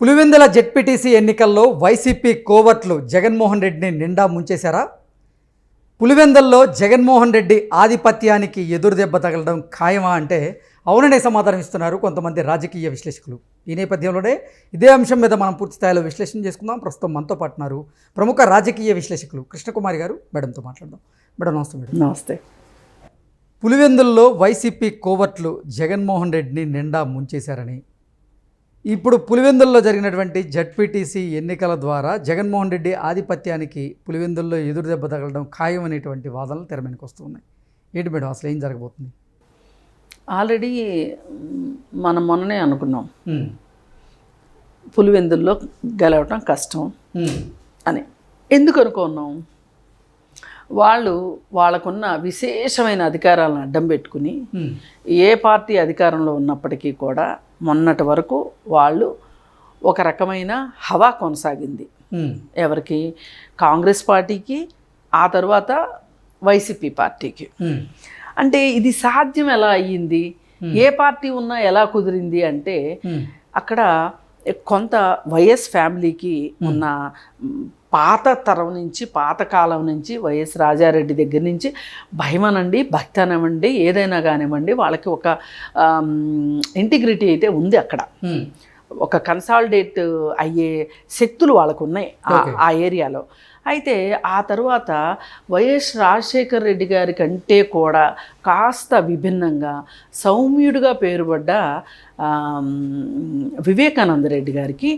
Pulivendula ZPTC ఎన్నికల్లో YCP కోవట్లు జగన్మోహన్ రెడ్డిని నిండా ముంచేశారా? పులివెందుల్లో జగన్మోహన్ రెడ్డి ఆధిపత్యానికి ఎదురు దెబ్బ తగలడం ఖాయమా అంటే అవుననే సమాధానం ఇస్తున్నారు కొంతమంది రాజకీయ విశ్లేషకులు. ఈ నేపథ్యంలోనే ఇదే అంశం మీద మనం పూర్తి స్థాయిలో విశ్లేషణ చేసుకుందాం. ప్రస్తుతం మనతో పాటు ఉన్నారు ప్రముఖ రాజకీయ విశ్లేషకులు కృష్ణకుమారి గారు. మేడంతో మాట్లాడదాం. మేడం నమస్తే మేడం. నమస్తే. పులివెందుల్లో వైసీపీ కోవట్లు జగన్మోహన్ రెడ్డిని నిండా ముంచేశారని ఇప్పుడు పులివెందుల్లో జరిగినటువంటి జడ్పీటీసీ ఎన్నికల ద్వారా జగన్మోహన్ రెడ్డి ఆధిపత్యానికి పులివెందుల్లో ఎదురు దెబ్బ తగలడం ఖాయం అనేటువంటి వాదనలు తెర మీదకి వస్తున్నాయి ఏంటి మేడం? అసలు ఏం జరగబోతుంది? ఆల్రెడీ మనం మొన్ననే అనుకున్నాం. పులివెందుల్లో గెలవటం కష్టం అని. ఎందుకు అనుకున్నాం? వాళ్ళు వాళ్ళకున్న విశేషమైన అధికారాలను అడ్డం పెట్టుకుని ఏ పార్టీ అధికారంలో ఉన్నప్పటికీ కూడా మొన్నటి వరకు వాళ్ళు ఒక రకమైన హవా కొనసాగింది. ఎవరికి? కాంగ్రెస్ పార్టీకి ఆ తర్వాత వైసీపీ పార్టీకి. అంటే ఇది సాధ్యం ఎలా అయ్యింది? ఏ పార్టీ ఉన్నా ఎలా కుదిరింది అంటే అక్కడ కొంత వైఎస్ ఫ్యామిలీకి ఉన్న పాత తరం నుంచి పాత కాలం నుంచి వైఎస్ రాజారెడ్డి దగ్గర నుంచి భయం అనండి భక్తి అనివ్వండి ఏదైనా కానివ్వండి వాళ్ళకి ఒక ఇంటిగ్రిటీ అయితే ఉంది అక్కడ. ఒక కన్సాలిడేట్ అయ్యే శక్తులు వాళ్ళకు ఉన్నాయి ఆ- ఏరియాలో. అయితే ఆ తర్వాత వైఎస్ రాజశేఖర్ రెడ్డి గారి కంటే కూడా కాస్త విభిన్నంగా సౌమ్యుడిగా పేరుపడ్డ వివేకానంద రెడ్డి గారికి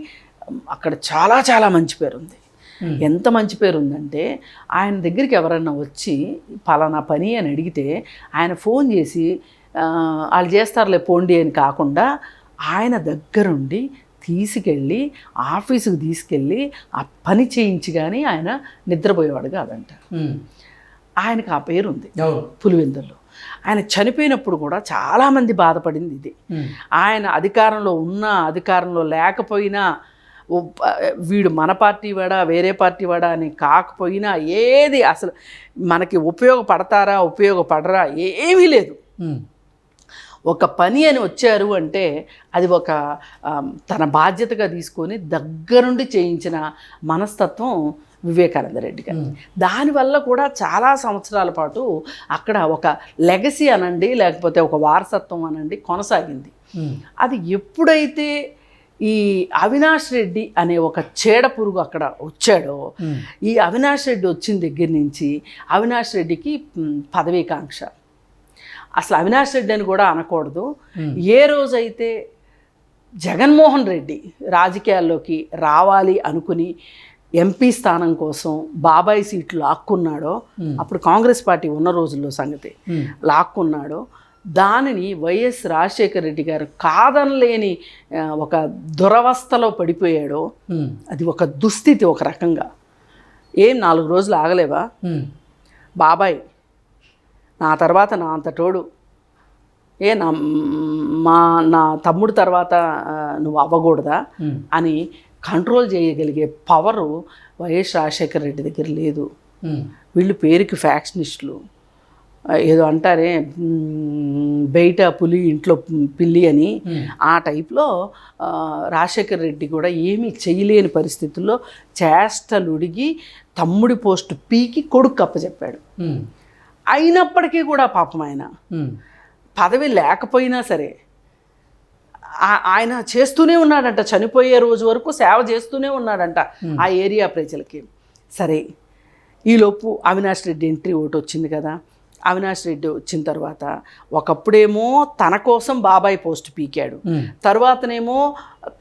అక్కడ చాలా చాలా మంచి పేరు ఉంది ఎంత మంచి పేరు ఉందంటే ఆయన దగ్గరికి ఎవరన్నా వచ్చి పలానా పని అని అడిగితే ఆయన ఫోన్ చేసి వాళ్ళు చేస్తారులే పోండి అని కాకుండా ఆయన దగ్గరుండి తీసుకెళ్ళి ఆఫీసుకు తీసుకెళ్ళి ఆ పని చేయించి కానీ ఆయన నిద్రపోయేవాడు కాదంట. ఆయనకు ఆ పేరు ఉంది పులివెందుల్లో. ఆయన చనిపోయినప్పుడు కూడా చాలామంది బాధపడింది ఇది. ఆయన అధికారంలో ఉన్నా అధికారంలో లేకపోయినా వీడు మన పార్టీ వాడా వేరే పార్టీ వాడా అని కాకపోయినా ఏది అసలు మనకి ఉపయోగపడతారా ఉపయోగపడరా ఏమీ లేదు. ఒక పని అని వచ్చారు అంటే అది ఒక తన బాధ్యతగా తీసుకొని దగ్గరుండి చేయించిన మనస్తత్వం వివేకానంద రెడ్డి గారు. దానివల్ల కూడా చాలా సంవత్సరాల పాటు అక్కడ ఒక లెగసీ అనండి లేకపోతే ఒక వారసత్వం అనండి కొనసాగింది. అది ఎప్పుడైతే ఈ అవినాష్ రెడ్డి అనే ఒక చీడ పురుగు అక్కడ వచ్చాడో ఈ అవినాష్ రెడ్డి వచ్చిన దగ్గర నుంచి అవినాష్ రెడ్డికి పదవీకాంక్ష అసలు అవినాష్ రెడ్డి అని కూడా అనకూడదు. ఏ రోజైతే జగన్మోహన్ రెడ్డి రాజకీయాల్లోకి రావాలి అనుకుని ఎంపీ స్థానం కోసం బాబాయ్ సీట్లు లాక్కున్నాడో అప్పుడు కాంగ్రెస్ పార్టీ ఉన్న రోజుల్లో సంగతి లాక్కున్నాడో దానిని వైఎస్ రాజశేఖర రెడ్డి గారు కాదనలేని ఒక దురవస్థలో పడిపోయాడో అది ఒక దుస్థితి ఒక రకంగా. ఏం నాలుగు రోజులు ఆగలేవా? బాబాయ్ నా తర్వాత నా అంతటోడు ఏ నా మా నా తమ్ముడు తర్వాత నువ్వు అవ్వకూడదా? అని కంట్రోల్ చేయగలిగే పవరు వైఎస్ రాజశేఖర రెడ్డి దగ్గర లేదు. వీళ్ళు పేరుకి ఫ్యాక్షనిస్టులు. ఏదో అంటారే బయట పులి ఇంట్లో పిల్లి అని ఆ టైప్లో రాజశేఖర్ రెడ్డి కూడా ఏమీ చేయలేని పరిస్థితుల్లో చేష్టలుడిగి తమ్ముడి పోస్టు పీకి కొడుకు అప్పచెప్పాడు అయినప్పటికీ కూడా పాపం ఆయన. పదవి లేకపోయినా సరే ఆయన చేస్తూనే ఉన్నాడంట. చనిపోయే రోజు వరకు సేవ చేస్తూనే ఉన్నాడంట ఆ ఏరియా ప్రజలకి. సరే ఈలోపు అవినాష్ రెడ్డి ఎంట్రీ ఒకటి వచ్చింది కదా. అవినాష్ రెడ్డి వచ్చిన తర్వాత ఒకప్పుడేమో తన కోసం బాబాయ్ పోస్ట్ పీకాడు. తర్వాతనేమో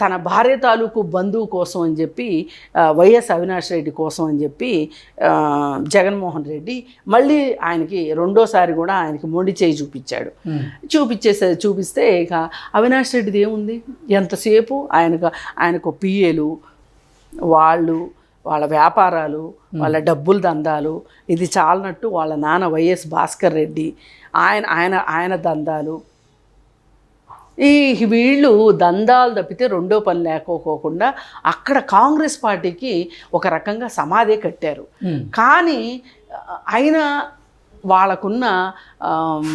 తన భార్య తాలూకు బంధువు కోసం అని చెప్పి వైఎస్ అవినాష్ రెడ్డి కోసం అని చెప్పి జగన్మోహన్ రెడ్డి మళ్ళీ ఆయనకి రెండోసారి కూడా ఆయనకి మొండి చేయి చూపించాడు. చూపించేసే చూపిస్తే ఇక అవినాష్ రెడ్డిది ఏముంది? ఎంతసేపు ఆయనకు ఆయనకు పిఏలు వాళ్ళు వాళ్ళ వ్యాపారాలు వాళ్ళ డబ్బులు దందాలు ఇది చాలనట్టు వాళ్ళ నాన్న వైఎస్ భాస్కర్ రెడ్డి ఆయన ఆయన ఆయన దందాలు. ఈ వీళ్ళు దందాలు తప్పితే రెండో పని లేకపోకుండా అక్కడ కాంగ్రెస్ పార్టీకి ఒక రకంగా సమాధే కట్టారు. కానీ ఆయన వాళ్ళకున్న ఆమ్,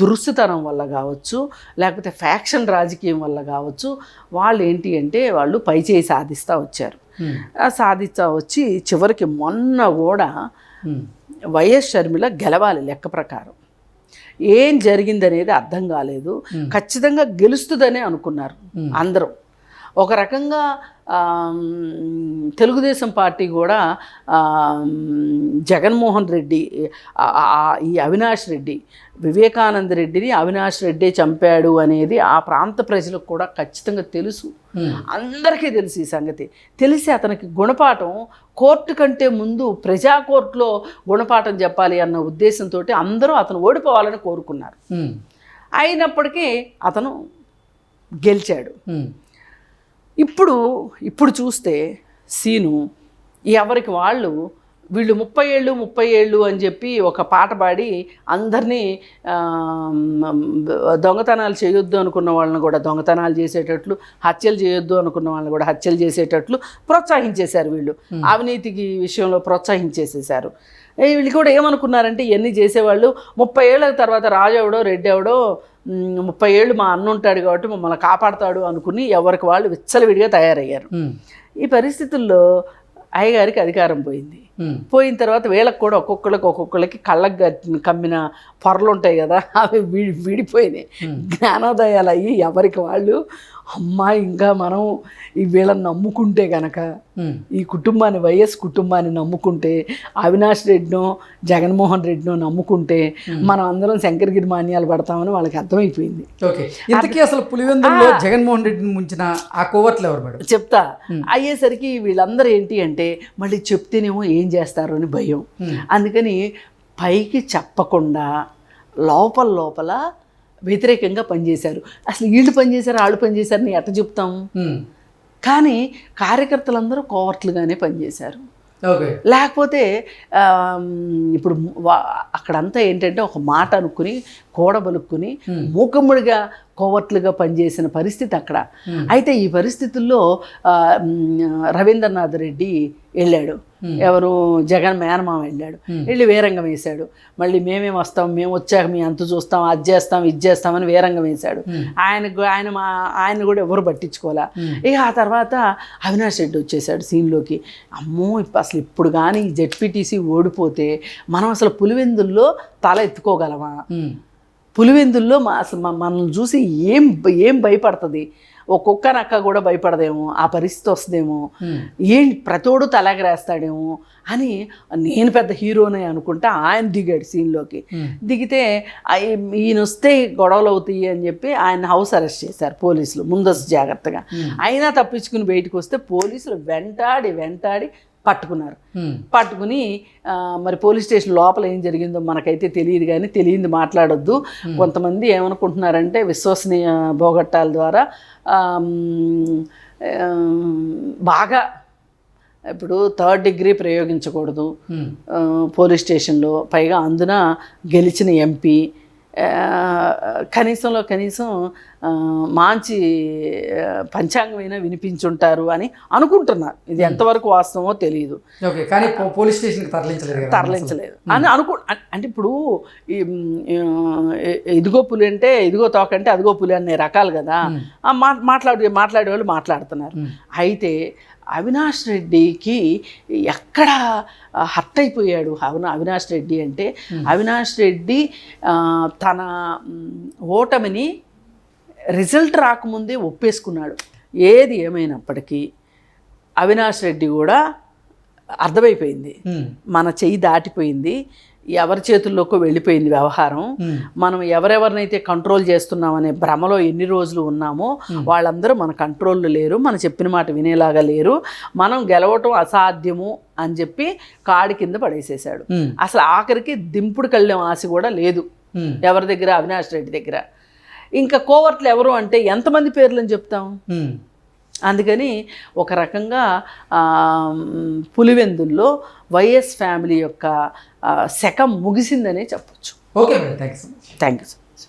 దురుసుతనం వల్ల కావచ్చు లేకపోతే ఫ్యాక్షన్ రాజకీయం వల్ల కావచ్చు వాళ్ళు ఏంటి అంటే వాళ్ళు పైచేయి సాధిస్తూ వచ్చారు. సాధిస్తా వచ్చి చివరికి మొన్న కూడా వైఎస్ షర్మిల గెలవాలి లెక్క ప్రకారం. ఏం జరిగిందనేది అర్థం కాలేదు. ఖచ్చితంగా గెలుస్తుందనే అనుకున్నారు అందరూ. ఒక రకంగా తెలుగుదేశం పార్టీ కూడా జగన్మోహన్ రెడ్డి ఈ అవినాష్ రెడ్డి వివేకానంద రెడ్డిని అవినాష్ రెడ్డి చంపాడు అనేది ఆ ప్రాంత ప్రజలకు కూడా ఖచ్చితంగా తెలుసు. అందరికీ తెలుసు ఈ సంగతి. తెలిసి అతనికి గుణపాఠం కోర్టు కంటే ముందు ప్రజా కోర్టులో గుణపాఠం చెప్పాలి అన్న ఉద్దేశంతో అందరూ అతను ఓడిపోవాలని కోరుకున్నారు. అయినప్పటికీ అతను గెలిచాడు. ఇప్పుడు ఇప్పుడు చూస్తే సీను ఎవరికి వాళ్ళు వీళ్ళు ముప్పై ఏళ్ళు ముప్పై ఏళ్ళు అని చెప్పి ఒక పాట పాడి అందరినీ దొంగతనాలు చేయొద్దు అనుకున్న వాళ్ళని కూడా దొంగతనాలు చేసేటట్లు హత్యలు చేయొద్దు అనుకున్న వాళ్ళని కూడా హత్యలు చేసేటట్లు ప్రోత్సహించేశారు వీళ్ళు. అవినీతికి విషయంలో ప్రోత్సహించేసేసారు వీళ్ళు కూడా ఏమనుకున్నారంటే ఇవన్నీ చేసేవాళ్ళు. ముప్పై ఏళ్ళ తర్వాత రాజు ఎవడో రెడ్డి ఎవడో ముప్పై ఏళ్ళు మా అన్న ఉంటాడు కాబట్టి మమ్మల్ని కాపాడుతాడు అనుకుని ఎవరికి వాళ్ళు విచ్చలవిడిగా తయారయ్యారు. ఈ పరిస్థితుల్లో అయ్యగారికి అధికారం పోయింది. పోయిన తర్వాత వీళ్ళకి కూడా ఒక్కొక్కరికి ఒక్కొక్కరికి కళ్ళకు కమ్మిన పొరలు ఉంటాయి కదా అవి విడి విడిపోయినాయి. జ్ఞానోదయాలు అయ్యి ఎవరికి వాళ్ళు అమ్మా ఇంకా మనం ఈ వీళ్ళని నమ్ముకుంటే గనక ఈ కుటుంబాన్ని వైఎస్ కుటుంబాన్ని నమ్ముకుంటే అవినాష్ రెడ్డినో జగన్మోహన్ రెడ్డినో నమ్ముకుంటే మనం అందరం శంకరగిరి మాన్యాలు పడతామని వాళ్ళకి అర్థమైపోయింది. ఓకే. ఇంతకీ అసలు పులివెందుల్లో జగన్మోహన్ రెడ్డిని ముంచిన ఆ కోవట్లు ఎవరు చెప్తా. అయ్యేసరికి వీళ్ళందరూ ఏంటి అంటే మళ్ళీ చెప్తేనేమో ఏం చేస్తారు అని భయం. అందుకని పైకి చెప్పకుండా లోపల లోపల వ్యతిరేకంగా పనిచేశారు. అసలు వీళ్ళు పనిచేశారు వాళ్ళు పనిచేశారని ఎట్ట చెప్తాం? కానీ కార్యకర్తలందరూ కోవర్ట్లుగానే పనిచేశారు. లేకపోతే ఇప్పుడు అక్కడంతా ఏంటంటే ఒక మాట అనుకుని కూడబలుక్కుని మూకమ్ముడిగా కోవట్లుగా పనిచేసిన పరిస్థితి అక్కడ. అయితే ఈ పరిస్థితుల్లో రవీంద్రనాథ్ రెడ్డి వెళ్ళాడు. ఎవరు? జగన్ మేనమామ వెళ్ళాడు. వెళ్ళి వీరంగం వేశాడు. మళ్ళీ మేమేం వస్తాం? మేము వచ్చాక మీ అంత చూస్తాం అది చేస్తాం ఇది చేస్తామని వీరంగం వేశాడు. ఆయనకు ఆయన మా ఆయన కూడా ఎవరు పట్టించుకోలే ఇక ఆ తర్వాత అవినాష్ రెడ్డి వచ్చేసాడు సీన్లోకి. అమ్మో అసలు ఇప్పుడు కానీ జెడ్పీటీసీ ఓడిపోతే మనం అసలు పులివెందుల్లో తల ఎత్తుకోగలమా? పులివెందుల్లో మా అసలు మనల్ని చూసి ఏం ఏం భయపడుతుంది? ఒక్కొక్క నక్క కూడా భయపడదేమో ఆ పరిస్థితి వస్తుందేమో. ఏం ప్రతోడు తలగరేస్తాడేమో అని నేను పెద్ద హీరోనే అనుకుంటా ఆయన దిగాడు సీన్లోకి. దిగితే ఈయన వస్తే గొడవలు అవుతాయి అని చెప్పి ఆయన హౌస్ అరెస్ట్ చేశారు పోలీసులు ముందస్తు జాగ్రత్తగా. అయినా తప్పించుకుని బయటకు వస్తే పోలీసులు వెంటాడి వెంటాడి పట్టుకున్నారు. పట్టుకుని మరి పోలీస్ స్టేషన్ లోపల ఏం జరిగిందో మనకైతే తెలియదు కానీ తెలియంది మాట్లాడొద్దు. కొంతమంది ఏమనుకుంటున్నారంటే విశ్వసనీయ భోగట్టాల ద్వారా బాగా ఇప్పుడు థర్డ్ డిగ్రీ ప్రయోగించకూడదు. పోలీస్ స్టేషన్లో పైగా అందున గెలిచిన ఎంపీ కనీసంలో కనీసం మంచి పంచాంగమైనా వినిపించుంటారు అని అనుకుంటున్నారు. ఇది ఎంతవరకు వాస్తవమో తెలియదు కానీ పోలీస్ స్టేషన్కి తరలించలేదు తరలించలేదు. అని అనుకు అన్- అంటే ఇప్పుడు ఇదిగో పులి అంటే ఇదిగో తోక అంటే అదిగో పులి అనే రకాలు కదా. మాట్లాడే మాట్లాడే వాళ్ళు మాట్లాడుతున్నారు. అయితే అవినాష్ రెడ్డికి ఎక్కడ హర్ట్ అయిపోయాడు అవినా అవినాష్ రెడ్డి అంటే అవినాష్ రెడ్డి తన ఓటమిని రిజల్ట్ రాకముందే ఒప్పేసుకున్నాడు. ఏది ఏమైనప్పటికీ అవినాష్ రెడ్డి కూడా అర్థమైపోయింది. మన చెయ్యి దాటిపోయింది. ఎవరి చేతుల్లోకి వెళ్ళిపోయింది వ్యవహారం. మనం ఎవరెవరినైతే కంట్రోల్ చేస్తున్నామనే భ్రమలో ఎన్ని రోజులు ఉన్నామో వాళ్ళందరూ మన కంట్రోల్లో లేరు మన చెప్పిన మాట వినేలాగా లేరు. మనం గెలవటం అసాధ్యము అని చెప్పి కాడి కింద పడేసేసాడు ఉమ్, అసలు ఆఖరికి దింపుడు కళ్ళెం ఆశ కూడా లేదు. ఎవరి దగ్గర? అవినాష్ రెడ్డి దగ్గర. ఇంకా కోవర్ట్లు ఎవరు అంటే ఎంతమంది పేర్లని చెప్తాం. అందుకని ఒక రకంగా పులివెందుల్లో వైఎస్ ఫ్యామిలీ యొక్క శకం ముగిసిందనే చెప్పొచ్చు. Okay thank you so much. Thank you